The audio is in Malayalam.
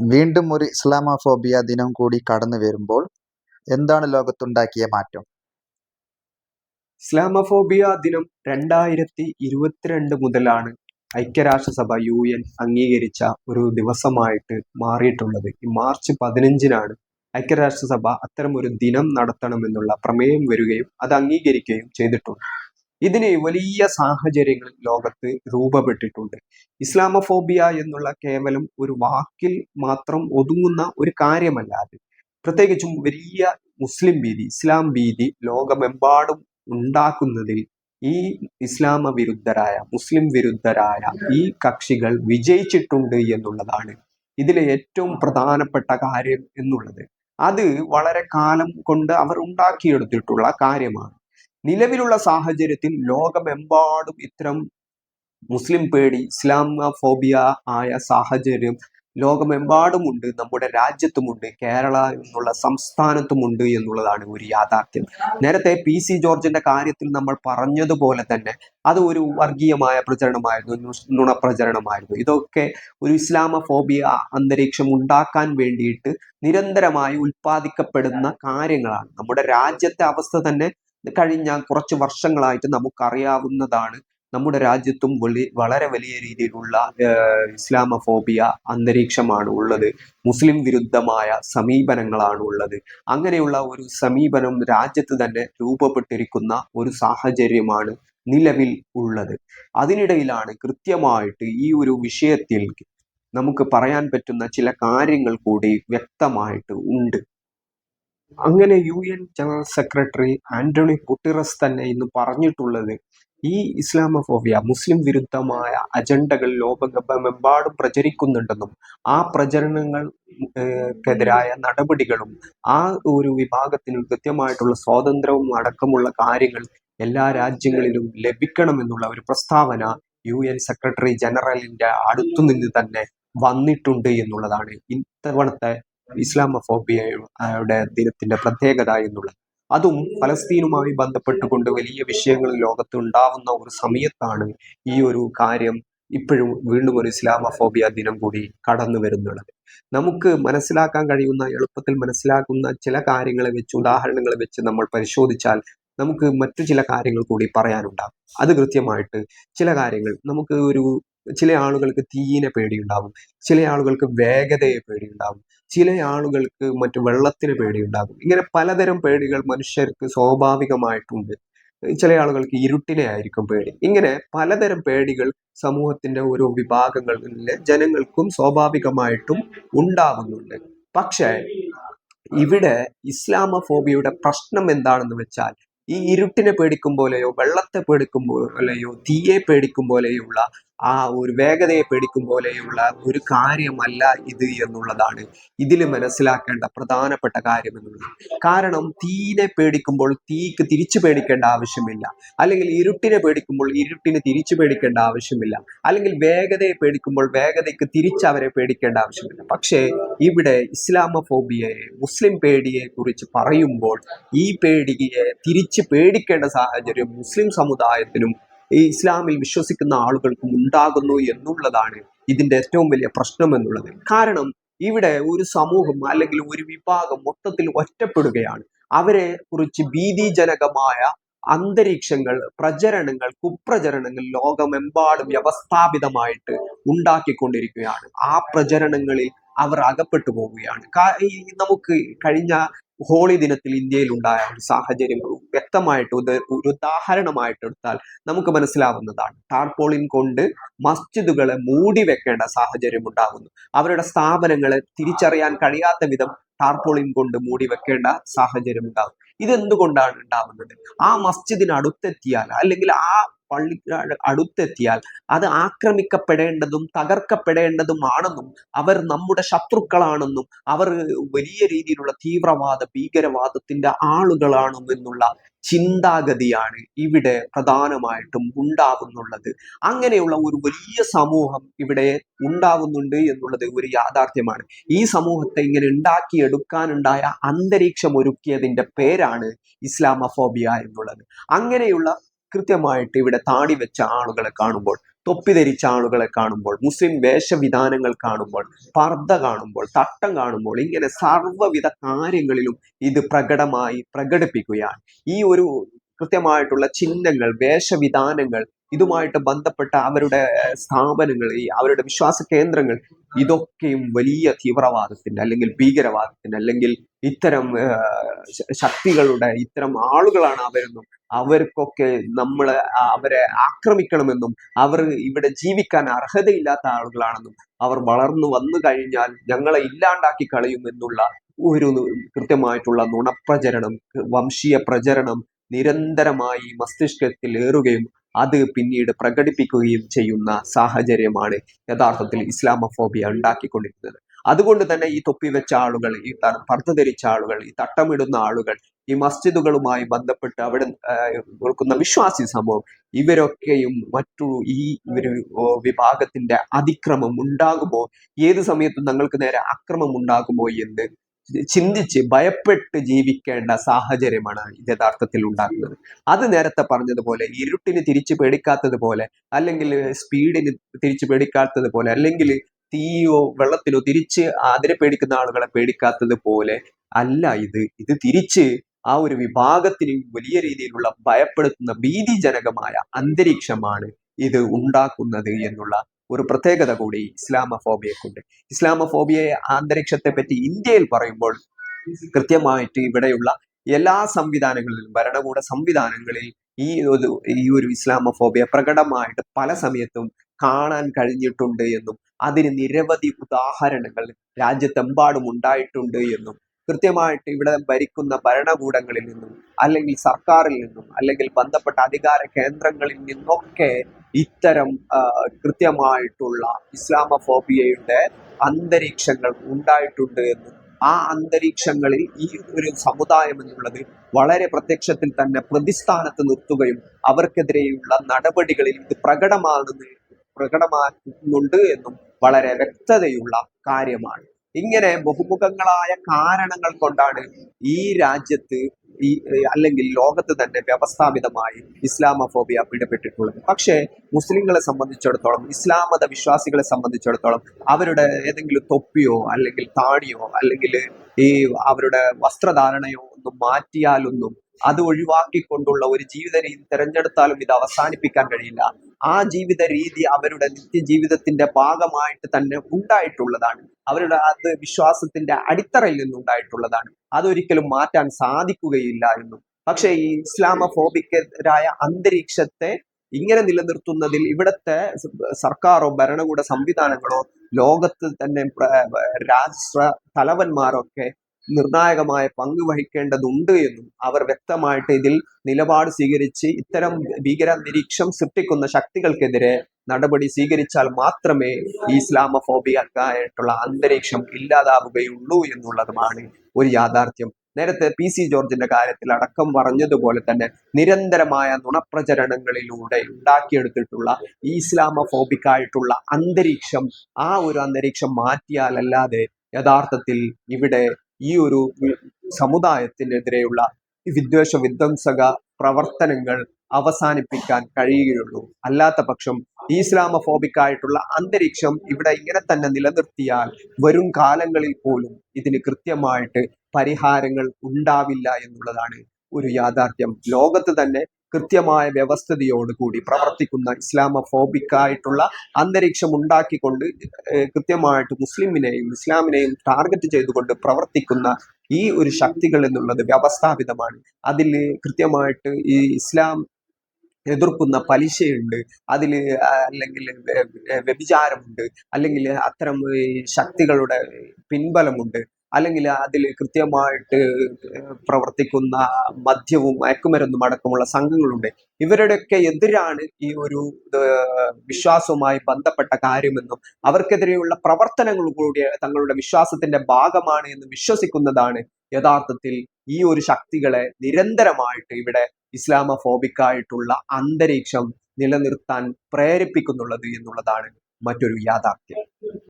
വീണ്ടും ഒരു ഇസ്ലാമോഫോബിയ ദിനം കൂടി കടന്നു വരുമ്പോൾ എന്താണ് ലോകത്തുണ്ടാക്കിയ മാറ്റം? ഇസ്ലാമോഫോബിയ ദിനം രണ്ടായിരത്തി ഇരുപത്തിരണ്ട് മുതലാണ് ഐക്യരാഷ്ട്രസഭ യു എൻ അംഗീകരിച്ച ഒരു ദിവസമായിട്ട് മാറിയിട്ടുള്ളത്. ഈ മാർച്ച് പതിനഞ്ചിനാണ് ഐക്യരാഷ്ട്രസഭ അത്തരം ഒരു ദിനം നടത്തണമെന്നുള്ള പ്രമേയം വരികയും അത് അംഗീകരിക്കുകയും ചെയ്തിട്ടുണ്ട് ഇതിന് വലിയ സാഹചര്യങ്ങൾ ലോകത്ത് രൂപപ്പെട്ടിട്ടുണ്ട്. ഇസ്ലാമഫോബിയ എന്നുള്ള കേവലം ഒരു വാക്കിൽ മാത്രം ഒതുങ്ങുന്ന ഒരു കാര്യമല്ല അത്. പ്രത്യേകിച്ചും വലിയ മുസ്ലിം ഭീതി ഇസ്ലാം ഭീതി ലോകമെമ്പാടും ഉണ്ടാക്കുന്നതിൽ ഈ ഇസ്ലാമ വിരുദ്ധരായ മുസ്ലിം വിരുദ്ധരായ ഈ കക്ഷികൾ വിജയിച്ചിട്ടുണ്ട് എന്നുള്ളതാണ് ഇതിലെ ഏറ്റവും പ്രധാനപ്പെട്ട കാര്യം എന്നുള്ളത്. അത് വളരെ കാലം കൊണ്ട് അവർ ഉണ്ടാക്കിയെടുത്തിട്ടുള്ള കാര്യമാണ്. നിലവിലുള്ള സാഹചര്യത്തിൽ ലോകമെമ്പാടും ഇത്തരം മുസ്ലിം പേടി ഇസ്ലാമോഫോബിയ ആയ സാഹചര്യം ലോകമെമ്പാടുമുണ്ട് നമ്മുടെ രാജ്യത്തുമുണ്ട് കേരള എന്നുള്ള സംസ്ഥാനത്തുമുണ്ട് എന്നുള്ളതാണ് ഒരു യാഥാർത്ഥ്യം. നേരത്തെ പി സി ജോർജിന്റെ കാര്യത്തിൽ നമ്മൾ പറഞ്ഞതുപോലെ തന്നെ അത് ഒരു വർഗീയമായ പ്രചരണമായിരുന്നു നുണപ്രചരണമായിരുന്നു ഇതൊക്കെ ഒരു ഇസ്ലാമഫോബിയ അന്തരീക്ഷം ഉണ്ടാക്കാൻ വേണ്ടിയിട്ട് നിരന്തരമായി ഉൽപ്പാദിക്കപ്പെടുന്ന കാര്യങ്ങളാണ്. നമ്മുടെ രാജ്യത്തെ അവസ്ഥ തന്നെ കഴിഞ്ഞ കുറച്ച് വർഷങ്ങളായിട്ട് നമുക്കറിയാവുന്നതാണ് നമ്മുടെ രാജ്യത്തും വലി വളരെ വലിയ രീതിയിലുള്ള ഇസ്ലാമഫോബിയ അന്തരീക്ഷമാണ് ഉള്ളത്. മുസ്ലിം വിരുദ്ധമായ സമീപനങ്ങളാണ് ഉള്ളത്. അങ്ങനെയുള്ള ഒരു സമീപനം രാജ്യത്ത് തന്നെ രൂപപ്പെട്ടിരിക്കുന്ന ഒരു സാഹചര്യമാണ് നിലവിൽ ഉള്ളത്. അതിനിടയിലാണ് കൃത്യമായിട്ട് ഈ ഒരു വിഷയത്തിൽ നമുക്ക് പറയാൻ പറ്റുന്ന ചില കാര്യങ്ങൾ കൂടി വ്യക്തമായിട്ട് ഉണ്ട്. അങ്ങനെ U N general secretary Antonio Guterres തന്നെ ഇന്ന് പറഞ്ഞിട്ടുള്ളത് ഈ ഇസ്ലാമോഫോബിയ മുസ്ലിം വിരുദ്ധമായ അജണ്ടകൾ ലോകമെമ്പാടും പ്രചരിക്കുന്നുണ്ടെന്നും ആ പ്രചരണങ്ങൾ ക്കെതിരായ നടപടികളും ആ ഒരു വിഭാഗത്തിന് കൃത്യമായിട്ടുള്ള സ്വാതന്ത്ര്യവും അടക്കമുള്ള കാര്യങ്ങൾ എല്ലാ രാജ്യങ്ങളിലും ലഭിക്കണമെന്നുള്ള ഒരു പ്രസ്താവന യു എൻ സെക്രട്ടറി ജനറലിന്റെ അടുത്തുനിന്ന് തന്നെ വന്നിട്ടുണ്ട് എന്നുള്ളതാണ് ഇത്തവണത്തെ ഇസ്ലാമോഫോബിയയുടെ ദിനത്തിന്റെ പ്രത്യേകത എന്നുള്ളത്. അതും ഫലസ്തീനുമായി ബന്ധപ്പെട്ടുകൊണ്ട് വലിയ വിഷയങ്ങൾ ലോകത്ത് ഉണ്ടാവുന്ന ഒരു സമയത്താണ് ഈ ഒരു കാര്യം ഇപ്പോഴും വീണ്ടും ഒരു ഇസ്ലാമോഫോബിയ ദിനം കൂടി കടന്നു വരുന്നുള്ളത് നമുക്ക് മനസ്സിലാക്കാൻ കഴിയുന്ന എളുപ്പത്തിൽ മനസ്സിലാക്കുന്ന ചില കാര്യങ്ങളെ വെച്ച് ഉദാഹരണങ്ങളെ വെച്ച് നമ്മൾ പരിശോധിച്ചാൽ നമുക്ക് മറ്റു ചില കാര്യങ്ങൾ കൂടി പറയാനുണ്ടാകും. അത് കൃത്യമായിട്ട് ചില കാര്യങ്ങൾ നമുക്ക് ഒരു ചില ആളുകൾക്ക് തീയിനെ പേടിയുണ്ടാകും ചില ആളുകൾക്ക് വേഗതയെ പേടിയുണ്ടാകും ചില ആളുകൾക്ക് മറ്റു വെള്ളത്തിന് പേടിയുണ്ടാകും ഇങ്ങനെ പലതരം പേടികൾ മനുഷ്യർക്ക് സ്വാഭാവികമായിട്ടുണ്ട്. ചില ആളുകൾക്ക് ഇരുട്ടിനെ ആയിരിക്കും പേടി. ഇങ്ങനെ പലതരം പേടികൾ സമൂഹത്തിന്റെ ഓരോ വിഭാഗങ്ങളിലെ ജനങ്ങൾക്കും സ്വാഭാവികമായിട്ടും ഉണ്ടാവുന്നുണ്ട്. പക്ഷേ ഇവിടെ ഇസ്ലാമഫോബിയയുടെ പ്രശ്നം എന്താണെന്ന് വെച്ചാൽ ഈ ഇരുട്ടിനെ പേടിക്കും പോലെയോ വെള്ളത്തെ പേടിക്കും പോലെയോ തീയെ പേടിക്കും പോലെയുള്ള ആ ഒരു വേഗതയെ പേടിക്കും പോലെയുള്ള ഒരു കാര്യമല്ല ഇത് എന്നുള്ളതാണ് ഇതിൽ മനസ്സിലാക്കേണ്ട പ്രധാനപ്പെട്ട കാര്യം എന്നുള്ളത്. കാരണം തീനെ പേടിക്കുമ്പോൾ തീക്ക് തിരിച്ചു പേടിക്കേണ്ട ആവശ്യമില്ല. അല്ലെങ്കിൽ ഇരുട്ടിനെ പേടിക്കുമ്പോൾ ഇരുട്ടിന് തിരിച്ചു പേടിക്കേണ്ട ആവശ്യമില്ല. അല്ലെങ്കിൽ വേഗതയെ പേടിക്കുമ്പോൾ വേഗതയ്ക്ക് തിരിച്ച് അവരെ പേടിക്കേണ്ട ആവശ്യമില്ല. പക്ഷേ ഇവിടെ ഇസ്ലാമഫോബിയയെ മുസ്ലിം പേടിയെ കുറിച്ച് പറയുമ്പോൾ ഈ പേടിയെ തിരിച്ച് പേടിക്കേണ്ട സാഹചര്യം മുസ്ലിം സമുദായത്തിനും ഈ ഇസ്ലാമിൽ വിശ്വസിക്കുന്ന ആളുകൾക്കും ഉണ്ടാകുന്നു എന്നുള്ളതാണ് ഇതിന്റെ ഏറ്റവും വലിയ പ്രശ്നം എന്നുള്ളത്. കാരണം ഇവിടെ ഒരു സമൂഹം അല്ലെങ്കിൽ ഒരു വിഭാഗം മൊത്തത്തിൽ ഒറ്റപ്പെടുകയാണ്. അവരെ കുറിച്ച് ഭീതിജനകമായ അന്തരീക്ഷങ്ങൾ പ്രചരണങ്ങൾ കുപ്രചരണങ്ങൾ ലോകമെമ്പാടും വ്യവസ്ഥാപിതമായിട്ട് ഉണ്ടാക്കിക്കൊണ്ടിരിക്കുകയാണ്. ആ പ്രചരണങ്ങളിൽ അവർ അകപ്പെട്ടു പോവുകയാണ് നമുക്ക് കഴിഞ്ഞ ഹോളി ദിനത്തിൽ ഇന്ത്യയിൽ ഉണ്ടായ ഒരു സാഹചര്യം വ്യക്തമായിട്ട് ഒരു ഉദാഹരണമായിട്ട് എടുത്താൽ നമുക്ക് മനസ്സിലാവുന്നതാണ്. ടാർപോളിൻ കൊണ്ട് മസ്ജിദുകളെ മൂടി വെക്കേണ്ട സാഹചര്യം ഉണ്ടാകുന്നു. അവരുടെ സ്ഥാപനങ്ങളെ തിരിച്ചറിയാൻ കഴിയാത്ത വിധം ടാർപോളിൻ കൊണ്ട് മൂടി വെക്കേണ്ട സാഹചര്യം ഉണ്ടാകും. ഇതെന്തുകൊണ്ടാണ് ഉണ്ടാകുന്നത്? ആ മസ്ജിദിന് അടുത്തെത്തിയാൽ അല്ലെങ്കിൽ ആ പള്ളി അടുത്തെത്തിയാൽ അത് ആക്രമിക്കപ്പെടേണ്ടതും തകർക്കപ്പെടേണ്ടതുമാണെന്നും അവർ നമ്മുടെ ശത്രുക്കളാണെന്നും അവർ വലിയ രീതിയിലുള്ള തീവ്രവാദ ഭീകരവാദത്തിന്റെ ആളുകളാണെന്നുള്ള ചിന്താഗതിയാണ് ഇവിടെ പ്രധാനമായിട്ടും ഉണ്ടാകുന്നുള്ളത്. അങ്ങനെയുള്ള ഒരു വലിയ സമൂഹം ഇവിടെ ഉണ്ടാകുന്നുണ്ട് എന്നുള്ളത് ഒരു യാഥാർത്ഥ്യമാണ്. ഈ സമൂഹത്തെ ഇങ്ങനെ ഉണ്ടാക്കിയെടുക്കാനുണ്ടായ അന്തരീക്ഷം ഒരുക്കിയതിന്റെ പേരാണ് ഇസ്ലാമഫോബിയ എന്നുള്ളത്. അങ്ങനെയുള്ള കൃത്യമായിട്ട് ഇവിടെ താടി വെച്ച ആളുകളെ കാണുമ്പോൾ തൊപ്പി ധരിച്ച ആളുകളെ കാണുമ്പോൾ മുസ്ലിം വേഷവിധാനങ്ങൾ കാണുമ്പോൾ പർദ്ദ കാണുമ്പോൾ തട്ടം കാണുമ്പോൾ ഇങ്ങനെ സർവവിധ കാര്യങ്ങളിലും ഇത് പ്രകടമായി പ്രകടിപ്പിക്കുകയാണ്. ഈ ഒരു കൃത്യമായിട്ടുള്ള ചിഹ്നങ്ങൾ വേഷവിധാനങ്ങൾ ഇതുമായിട്ട് ബന്ധപ്പെട്ട അവരുടെ സ്ഥാപനങ്ങൾ അവരുടെ വിശ്വാസ കേന്ദ്രങ്ങൾ ഇതൊക്കെയും വലിയ തീവ്രവാദത്തിന്റെ അല്ലെങ്കിൽ ഭീകരവാദത്തിന്റെ അല്ലെങ്കിൽ ഇത്തരം ശക്തികളുടെ ഇത്തരം ആളുകളാണ് അവരെന്നും. അവർക്കൊക്കെ നമ്മൾ അവരെ ആക്രമിക്കണമെന്നും അവർ ഇവിടെ ജീവിക്കാൻ അർഹതയില്ലാത്ത ആളുകളാണെന്നും അവർ വളർന്നു വന്നു കഴിഞ്ഞാൽ ഞങ്ങളെ ഇല്ലാണ്ടാക്കി കളയുമെന്നുള്ള ഒരു കൃത്യമായിട്ടുള്ള നുണപ്രചരണം വംശീയ പ്രചരണം നിരന്തരമായി മസ്തിഷ്കത്തിൽ ഏറുകയും അത് പിന്നീട് പ്രകടിപ്പിക്കുകയും ചെയ്യുന്ന സാഹചര്യമാണ് യഥാർത്ഥത്തിൽ ഇസ്ലാമോഫോബിയ ഉണ്ടാക്കിക്കൊണ്ടിരിക്കുന്നത്. അതുകൊണ്ട് തന്നെ ഈ തൊപ്പി വെച്ച ആളുകൾ ഈ പർദ്ദ ധരിച്ച ആളുകൾ ഈ തട്ടമിടുന്ന ആളുകൾ ഈ മസ്ജിദുകളുമായി ബന്ധപ്പെട്ട് അവിടെ കൊടുക്കുന്ന വിശ്വാസി സംഭവം ഇവരൊക്കെയും മറ്റു ഈ ഒരു വിഭാഗത്തിന്റെ അതിക്രമം ഉണ്ടാകുമോ? ഏത് സമയത്തും തങ്ങൾക്ക് നേരെ അക്രമം ഉണ്ടാകുമോ എന്ന് ചിന്തിച്ച് ഭയപ്പെട്ട് ജീവിക്കേണ്ട സാഹചര്യമാണ് യഥാർത്ഥത്തിൽ ഉണ്ടാക്കുന്നത് അത് നേരത്തെ പറഞ്ഞതുപോലെ ഇരുട്ടിന് തിരിച്ചു പേടിക്കാത്തതുപോലെ അല്ലെങ്കിൽ സ്പീഡിന് തിരിച്ചു പേടിക്കാത്തത് പോലെ അല്ലെങ്കിൽ തീയോ വെള്ളത്തിലോ തിരിച്ച് അതിനെ പേടിക്കുന്ന ആളുകളെ പേടിക്കാത്തത് പോലെ അല്ല ഇത്. ഇത് തിരിച്ച് ആ ഒരു വിഭാഗത്തിന് വലിയ രീതിയിലുള്ള ഭയപ്പെടുത്തുന്ന ഭീതിജനകമായ അന്തരീക്ഷമാണ് ഇത് ഉണ്ടാക്കുന്നത് എന്നുള്ള ഒരു പ്രത്യേകത കൂടി ഇസ്ലാമഫോബിയക്കുണ്ട്. ഇസ്ലാമഫോബിയെ അന്തരീക്ഷത്തെ പറ്റി ഇന്ത്യയിൽ പറയുമ്പോൾ കൃത്യമായിട്ട് ഇവിടെയുള്ള എല്ലാ സംവിധാനങ്ങളിലും ഭരണകൂട സംവിധാനങ്ങളിൽ ഈ ഒരു ഈ ഒരു ഇസ്ലാമഫോബിയ പ്രകടമായിട്ട് പല സമയത്തും കാണാൻ കഴിഞ്ഞിട്ടുണ്ട് എന്നും അതിന് നിരവധി ഉദാഹരണങ്ങൾ രാജ്യത്തെമ്പാടും ഉണ്ടായിട്ടുണ്ട് എന്നും കൃത്യമായിട്ട് ഇവിടെ ഭരിക്കുന്ന ഭരണകൂടങ്ങളിൽ നിന്നും അല്ലെങ്കിൽ സർക്കാരിൽ നിന്നും അല്ലെങ്കിൽ ബന്ധപ്പെട്ട അധികാര കേന്ദ്രങ്ങളിൽ നിന്നൊക്കെ ഇത്തരം കൃത്യമായിട്ടുള്ള ഇസ്ലാമഫോബിയയുടെ അന്തരീക്ഷങ്ങൾ ഉണ്ടായിട്ടുണ്ട് എന്നും ആ അന്തരീക്ഷങ്ങളിൽ ഈ ഒരു സമുദായം എന്നുള്ളത് വളരെ പ്രത്യക്ഷത്തിൽ തന്നെ പ്രതിസ്ഥാനത്ത് നിർത്തുകയും അവർക്കെതിരെയുള്ള നടപടികളിൽ ഇത് പ്രകടമാകുന്ന പ്രകടമാക്കുന്നുണ്ട് എന്നും വളരെ വ്യക്തതയുള്ള കാര്യമാണ്. ഇങ്ങനെ ബഹുമുഖങ്ങളായ കാരണങ്ങൾ കൊണ്ടാണ് ഈ രാജ്യത്ത് ഈ അല്ലെങ്കിൽ ലോകത്ത് തന്നെ വ്യവസ്ഥാപിതമായി ഇസ്ലാമഫോബിയ പിടിപെട്ടിട്ടുള്ളത് പക്ഷേ മുസ്ലിങ്ങളെ സംബന്ധിച്ചിടത്തോളം ഇസ്ലാം മത വിശ്വാസികളെ സംബന്ധിച്ചിടത്തോളം അവരുടെ ഏതെങ്കിലും തൊപ്പിയോ അല്ലെങ്കിൽ താടിയോ അല്ലെങ്കിൽ ഈ അവരുടെ വസ്ത്രധാരണയോ ഒന്നും മാറ്റിയാലൊന്നും അത് ഒഴിവാക്കിക്കൊണ്ടുള്ള ഒരു ജീവിത രീതി തിരഞ്ഞെടുത്താലും ഇത് അവസാനിപ്പിക്കാൻ കഴിയില്ല. ആ ജീവിത രീതി അവരുടെ നിത്യജീവിതത്തിന്റെ ഭാഗമായിട്ട് തന്നെ ഉണ്ടായിട്ടുള്ളതാണ്. അവരുടെ അത് വിശ്വാസത്തിന്റെ അടിത്തറയിൽ നിന്നുണ്ടായിട്ടുള്ളതാണ്. അതൊരിക്കലും മാറ്റാൻ സാധിക്കുകയില്ല എന്നും. പക്ഷേ ഈ ഇസ്ലാമഫോബിക്കരായ അന്തരീക്ഷത്തെ ഇങ്ങനെ നിലനിർത്തുന്നതിൽ ഇവിടുത്തെ സർക്കാരോ ഭരണകൂട സംവിധാനങ്ങളോ ലോകത്ത് തന്നെ രാഷ്ട്ര തലവന്മാരൊക്കെ നിർണായകമായ പങ്ക് വഹിക്കേണ്ടതുണ്ട് എന്നും അവർ വ്യക്തമായിട്ട് ഇതിൽ നിലപാട് സ്വീകരിച്ച് ഇത്തരം ഭീകരാന്തരീക്ഷം സൃഷ്ടിക്കുന്ന ശക്തികൾക്കെതിരെ നടപടി സ്വീകരിച്ചാൽ മാത്രമേ ഈ ഇസ്ലാമഫോബിയക്കായിട്ടുള്ള അന്തരീക്ഷം ഇല്ലാതാവുകയുള്ളൂ എന്നുള്ളതുമാണ് ഒരു യാഥാർത്ഥ്യം. നേരത്തെ പി സി ജോർജിന്റെ കാര്യത്തിൽ അടക്കം പറഞ്ഞതുപോലെ തന്നെ നിരന്തരമായ നുണപ്രചരണങ്ങളിലൂടെ ഉണ്ടാക്കിയെടുത്തിട്ടുള്ള ഈ ഇസ്ലാമഫോബിക്കായിട്ടുള്ള അന്തരീക്ഷം ആ ഒരു അന്തരീക്ഷം മാറ്റിയാലല്ലാതെ യഥാർത്ഥത്തിൽ ഇവിടെ ഈ ഒരു സമുദായത്തിനെതിരെയുള്ള വിദ്വേഷ വിധ്വംസക പ്രവർത്തനങ്ങൾ അവസാനിപ്പിക്കാൻ കഴിയുകയുള്ളൂ. അല്ലാത്ത പക്ഷം ഈ ഇസ്ലാമഫോബിക്കായിട്ടുള്ള അന്തരീക്ഷം ഇവിടെ ഇങ്ങനെ തന്നെ നിലനിർത്തിയാൽ വരും കാലങ്ങളിൽ പോലും ഇതിന് കൃത്യമായിട്ട് പരിഹാരങ്ങൾ ഉണ്ടാവില്ല എന്നുള്ളതാണ് ഒരു യാഥാർത്ഥ്യം. ലോകത്ത് തന്നെ കൃത്യമായ വ്യവസ്ഥതയോടുകൂടി പ്രവർത്തിക്കുന്ന ഇസ്ലാമഫോബിക്കായിട്ടുള്ള അന്തരീക്ഷം ഉണ്ടാക്കിക്കൊണ്ട് കൃത്യമായിട്ട് മുസ്ലിമിനെയും ഇസ്ലാമിനെയും ടാർഗറ്റ് ചെയ്തുകൊണ്ട് പ്രവർത്തിക്കുന്ന ഈ ഒരു ശക്തികൾ എന്നുള്ളത് വ്യവസ്ഥാപിതമാണ്. അതിൽ കൃത്യമായിട്ട് ഈ ഇസ്ലാം എതിർക്കുന്ന പലിശയുണ്ട് അതിൽ അല്ലെങ്കിൽ വ്യഭിചാരമുണ്ട് അല്ലെങ്കിൽ അത്തരം ശക്തികളുടെ പിൻബലമുണ്ട്. അല്ലെങ്കിൽ അതിൽ കൃത്യമായിട്ട് പ്രവർത്തിക്കുന്ന മദ്യവും മയക്കുമരുന്നും അടക്കമുള്ള സംഘങ്ങളുണ്ട്. ഇവരുടെയൊക്കെ എതിരാണ് ഈ ഒരു വിശ്വാസവുമായി ബന്ധപ്പെട്ട കാര്യമെന്നും അവർക്കെതിരെയുള്ള പ്രവർത്തനങ്ങൾ കൂടി തങ്ങളുടെ വിശ്വാസത്തിന്റെ ഭാഗമാണ് എന്ന് വിശ്വസിക്കുന്നതാണ് യഥാർത്ഥത്തിൽ ഈ ഒരു ശക്തികളെ നിരന്തരമായിട്ട് ഇവിടെ ഇസ്ലാമഫോബിക്കായിട്ടുള്ള അന്തരീക്ഷം നിലനിർത്താൻ പ്രേരിപ്പിക്കുന്നുള്ളത് എന്നുള്ളതാണ് മറ്റൊരു യാഥാർത്ഥ്യം.